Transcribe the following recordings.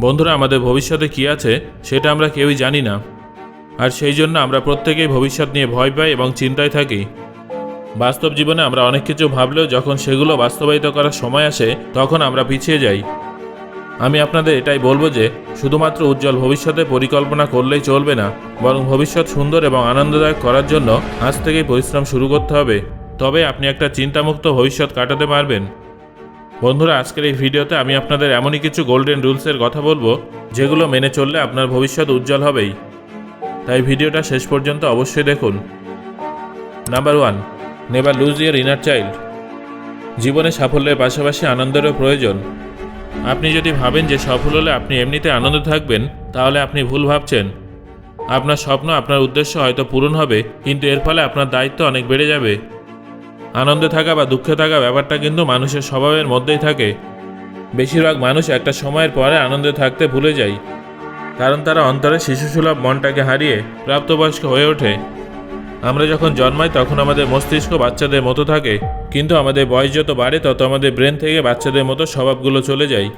বন্ধুরা, আমাদের ভবিষ্যতে কি আছে সেটা আমরা কেউই জানি না। আর সেই জন্য আমরা প্রত্যেকেই ভবিষ্যৎ নিয়ে ভয় পাই এবং চিন্তায় থাকি। বাস্তব জীবনে আমরা অনেক কিছু ভাবলেও যখন সেগুলো বাস্তবায়িত করার সময় আসে, তখন আমরা পিছিয়ে যাই। আমি আপনাদের এটাই বলব যে, শুধুমাত্র উজ্জ্বল ভবিষ্যতে পরিকল্পনা করলেই চলবে না, বরং ভবিষ্যৎ সুন্দর এবং আনন্দদায়ক করার জন্য আজ থেকেই পরিশ্রম শুরু করতে হবে। তবে আপনি একটা চিন্তামুক্ত ভবিষ্যৎ কাটাতে পারবেন। বন্ধুরা, আজকের এই ভিডিওতে আমি আপনাদের এমনই কিছু গোল্ডেন রুলসের কথা বলব, যেগুলো মেনে চললে আপনার ভবিষ্যৎ উজ্জ্বল হবেই। তাই ভিডিওটা শেষ পর্যন্ত অবশ্যই দেখুন। Number one never lose your inner child জীবনে সাফল্যের পাশাপাশি আনন্দেরও প্রয়োজন। আপনি যদি ভাবেন যে সফল হলে আপনি এমনিতে আনন্দ থাকবেন, তাহলে আপনি ভুল ভাবছেন। আপনার স্বপ্ন, আপনার উদ্দেশ্য হয়তো পূরণ হবে, কিন্তু এর ফলে আপনার দায়িত্ব অনেক বেড়ে যাবে। আনন্দে থাকা বা দুঃখে থাকা ব্যাপারটা কিন্তু মানুষের স্বভাবের মধ্যেই থাকে। বেশিরভাগ মানুষ একটা সময়ের পরে আনন্দে থাকতে ভুলে যায়, কারণ তারা অন্তরে শিশুসুলভ মনটাকে হারিয়ে প্রাপ্তবয়স্ক হয়ে ওঠে। আমরা যখন জন্মাই, তখন আমাদের মস্তিষ্ক বাচ্চাদের মতো থাকে, কিন্তু আমাদের বয়স যত বাড়ে, তত আমাদের ব্রেন থেকে বাচ্চাদের মতো স্বভাবগুলো চলে যায়।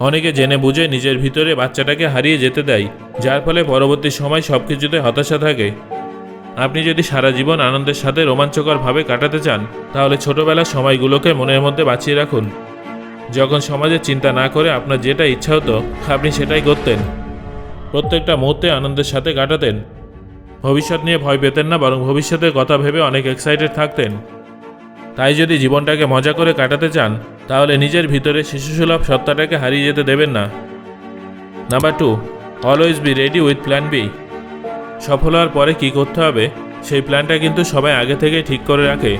অনেকে জেনে বুঝে নিজের ভিতরে বাচ্চাটাকে হারিয়ে যেতে দেয়, যার ফলে পরবর্তী সময় সব কিছুতে হতাশা থাকে। আপনি যদি সারা জীবন আনন্দের সাথে রোমাঞ্চকরভাবে কাটাতে চান, তাহলে ছোটবেলার সময়গুলোকে মনের মধ্যে বাঁচিয়ে রাখুন। যখন সমাজের চিন্তা না করে আপনার যেটা ইচ্ছা হতো, আপনি সেটাই করতেন। প্রত্যেকটা মুহূর্তে আনন্দের সাথে কাটাতেন। ভবিষ্যৎ নিয়ে ভয় পেতেন না, বরং ভবিষ্যতের কথা ভেবে অনেক এক্সাইটেড থাকতেন। তাই যদি জীবনটাকে মজা করে কাটাতে চান, তাহলে নিজের ভিতরে শিশুসুলভ সত্তাটাকে হারিয়ে যেতে দেবেন না। Number two always be ready with plan B সফল হওয়ার পরে কী করতে হবে, সেই প্ল্যানটা কিন্তু সবাই আগে থেকেই ঠিক করে রাখে।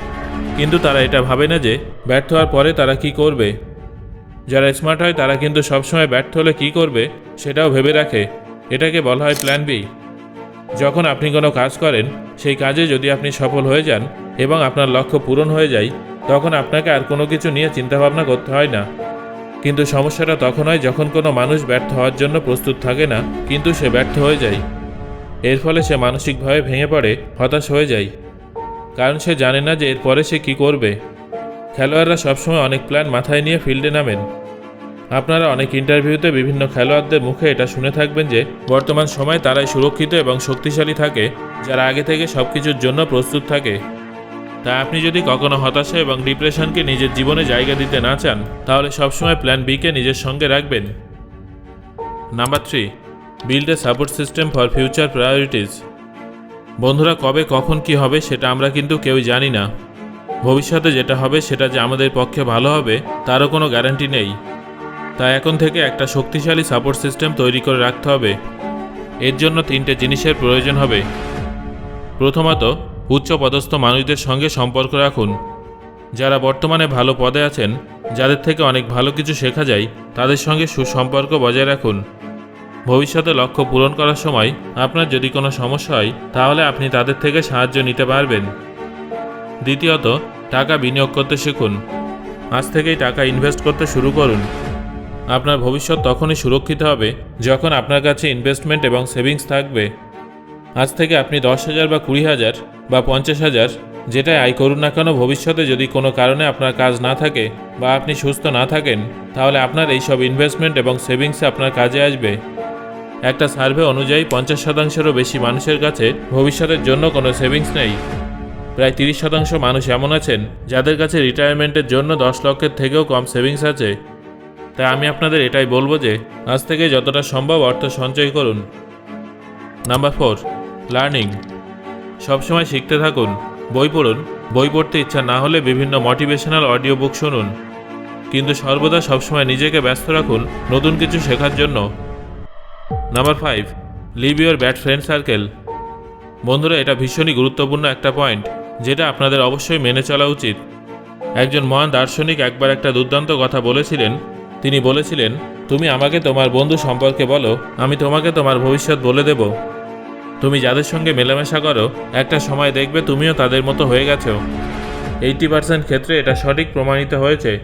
কিন্তু তারা এটা ভাবে না যে, ব্যর্থ হওয়ার পরে তারা কি করবে। যারা স্মার্ট হয়, তারা কিন্তু সবসময় ব্যর্থ হলে কী করবে, সেটাও ভেবে রাখে। এটাকে বলা হয় প্ল্যান বি যখন আপনি কোনো কাজ করেন, সেই কাজে যদি আপনি সফল হয়ে যান এবং আপনার লক্ষ্য পূরণ হয়ে যায়, তখন আপনাকে আর কোনো কিছু নিয়ে চিন্তাভাবনা করতে হয় না। কিন্তু সমস্যাটা তখন হয় যখন কোনো মানুষ ব্যর্থ হওয়ার জন্য প্রস্তুত থাকে না, কিন্তু সে ব্যর্থ হয়ে যায়। এর ফলে সে মানসিকভাবে ভেঙে পড়ে, হতাশ হয়ে যায়। কারণ সে জানে না যে এরপরে সে কি করবে। খেলোয়াড়রা সবসময় অনেক প্ল্যান মাথায় নিয়ে ফিল্ডে নামেন। আপনারা অনেক ইন্টারভিউতে বিভিন্ন খেলোয়াড়দের মুখে এটা শুনে থাকবেন যে, বর্তমান সময়ে তারাই সুরক্ষিত এবং শক্তিশালী থাকে, যারা আগে থেকে সব কিছুর জন্য প্রস্তুত থাকে। তাই আপনি যদি কখনো হতাশা এবং ডিপ্রেশনকে নিজের জীবনে জায়গা দিতে না চান, তাহলে সবসময় প্ল্যান বিকে নিজের সঙ্গে রাখবেন। Number three build a support system for future priorities বন্ধুরা, কবে কখন কি হবে সেটা আমরা কিন্তু কেউ জানি না। ভবিষ্যতে যেটা হবে সেটা যে আমাদের পক্ষে ভালো হবে, তারও কোনো গ্যারান্টি নেই। তাই এখন থেকে একটা শক্তিশালী সাপোর্ট সিস্টেম তৈরি করে রাখতে হবে। এর জন্য তিনটে জিনিসের প্রয়োজন হবে। প্রথমত, উচ্চ পদস্থ মানুষদের সঙ্গে সম্পর্ক রাখুন। যারা বর্তমানে ভালো পদে আছেন, যাদের থেকে অনেক ভালো কিছু শেখা যায়, তাদের সঙ্গে সুসম্পর্ক বজায় রাখুন। ভবিষ্যতে লক্ষ্য পূরণ করার সময় আপনার যদি কোনো সমস্যা হয়, তাহলে আপনি তাদের থেকে সাহায্য নিতে পারবেন। দ্বিতীয়ত, টাকা বিনিয়োগ করতে শিখুন। আজ থেকেই টাকা ইনভেস্ট করতে শুরু করুন। আপনার ভবিষ্যৎ তখনই সুরক্ষিত হবে যখন আপনার কাছে ইনভেস্টমেন্ট এবং সেভিংস থাকবে। আজ থেকে আপনি দশ হাজার বা কুড়ি হাজার বা পঞ্চাশ হাজার যেটাই আয় করুন না কেন, ভবিষ্যতে যদি কোনো কারণে আপনার কাজ না থাকে বা আপনি সুস্থ না থাকেন, তাহলে আপনার এইসব ইনভেস্টমেন্ট এবং সেভিংসে আপনার কাজে আসবে। একটা সার্ভে অনুযায়ী পঞ্চাশ শতাংশেরও বেশি মানুষের কাছে ভবিষ্যতের জন্য কোনো সেভিংস নেই। প্রায় তিরিশ শতাংশ মানুষ এমন আছেন যাদের কাছে রিটায়ারমেন্টের জন্য দশ লক্ষের থেকেও কম সেভিংস আছে। তাই আমি আপনাদের এটাই বলব যে, আজ থেকে যতটা সম্ভব অর্থ সঞ্চয় করুন। Number four, learning. সবসময় শিখতে থাকুন, বই পড়ুন, বই পড়তে ইচ্ছা না হলে বিভিন্ন মোটিভেশনাল অডিও বুক শুনুন। কিন্তু সর্বদা সবসময় নিজেকে ব্যস্ত রাখুন নতুন কিছু শেখার জন্য। Number five leave your bad friend circle বন্ধুরা, এটা ভীষণই গুরুত্বপূর্ণ একটা পয়েন্ট যেটা আপনাদের অবশ্যই মেনে চলা উচিত। একজন মহান দার্শনিক একবার একটা দুর্দান্ত কথা বলেছিলেন। তিনি বলেছিলেন, তুমি আমাকে তোমার বন্ধু সম্পর্কে বলো, আমি তোমাকে তোমার ভবিষ্যৎ বলে দেব। তুমি যাদের সঙ্গে মেলামেশা করো, একটা সময় দেখবে তুমিও তাদের মতো হয়ে গেছো। এইটি পার্সেন্ট ক্ষেত্রে এটা সঠিক প্রমাণিত হয়েছে।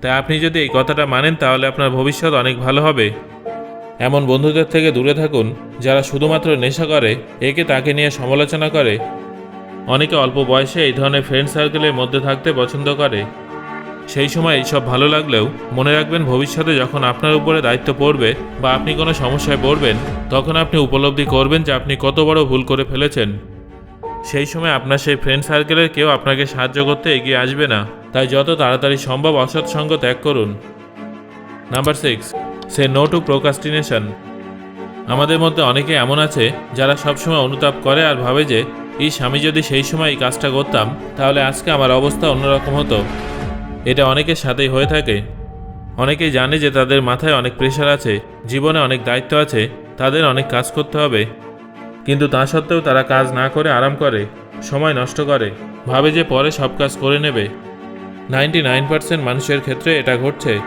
তাই আপনি যদি এই কথাটা মানেন, তাহলে আপনার ভবিষ্যৎ অনেক ভালো হবে। এমন বন্ধুদের থেকে দূরে থাকুন যারা শুধুমাত্র নেশা করে, একে তাকে নিয়ে সমালোচনা করে। অনেকে অল্প বয়সে এই ধরনের ফ্রেন্ড সার্কেলের মধ্যে থাকতে পছন্দ করে। সেই সময় এইসব ভালো লাগলেও মনে রাখবেন ভবিষ্যতে যখন আপনার উপরে দায়িত্ব পড়বে বা আপনি কোনো সমস্যায় পড়বেন, তখন আপনি উপলব্ধি করবেন যে আপনি কত বড় ভুল করে ফেলেছেন। সেই সময় আপনার সেই ফ্রেন্ড সার্কেলের কেউ আপনাকে সাহায্য করতে এগিয়ে আসবে না। তাই যত তাড়াতাড়ি সম্ভব অসৎ সঙ্গ ত্যাগ করুন। Number six say no to procrastination আমাদের মধ্যে অনেকে এমন আছে, যারা সবসময় অনুতাপ করে আর ভাবে যে, ইস, আমি যদি সেই সময় এই কাজটা করতাম, তাহলে আজকে আমার অবস্থা অন্যরকম হতো। এটা অনেকের সাথেই হয়ে থাকে। অনেকেই জানে যে তাদের মাথায় অনেক প্রেশার আছে, জীবনে অনেক দায়িত্ব আছে, তাদের অনেক কাজ করতে হবে। কিন্তু তা সত্ত্বেও তারা কাজ না করে আরাম করে, সময় নষ্ট করে, ভাবে যে পরে সব কাজ করে নেবে। নাইনটি নাইন পার্সেন্ট মানুষের ক্ষেত্রে এটা ঘটছে।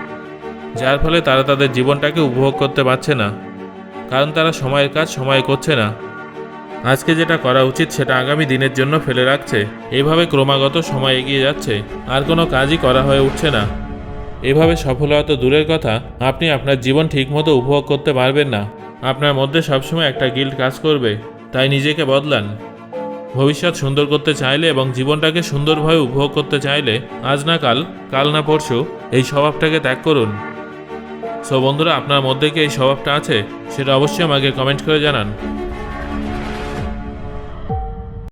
যার ফলে তারা তাদের জীবনটাকে উপভোগ করতে পারছে না। কারণ তারা সময়ের কাজ সময়ে করছে না। আজকে যেটা করা উচিত সেটা আগামী দিনের জন্য ফেলে রাখছে। এভাবে ক্রমাগত সময় এগিয়ে যাচ্ছে, আর কোনো কাজই করা হয়ে উঠছে না। এভাবে সফল হওয়া তো দূরের কথা, আপনি আপনার জীবন ঠিকমতো উপভোগ করতে পারবেন না। আপনার মধ্যে সবসময় একটা গিল্ড কাজ করবে, তাই নিজেকে বদলান। ভবিষ্যৎ সুন্দর করতে চাইলে এবং জীবনটাকে সুন্দরভাবে উপভোগ করতে চাইলে আজ না কাল কাল না পরশু, এই স্বভাবটাকে ত্যাগ করুন। সো বন্ধুরা আপনার মধ্যে কি এই স্বভাবটা আছে? সেটা অবশ্যই আমাকে কমেন্ট করে জানান।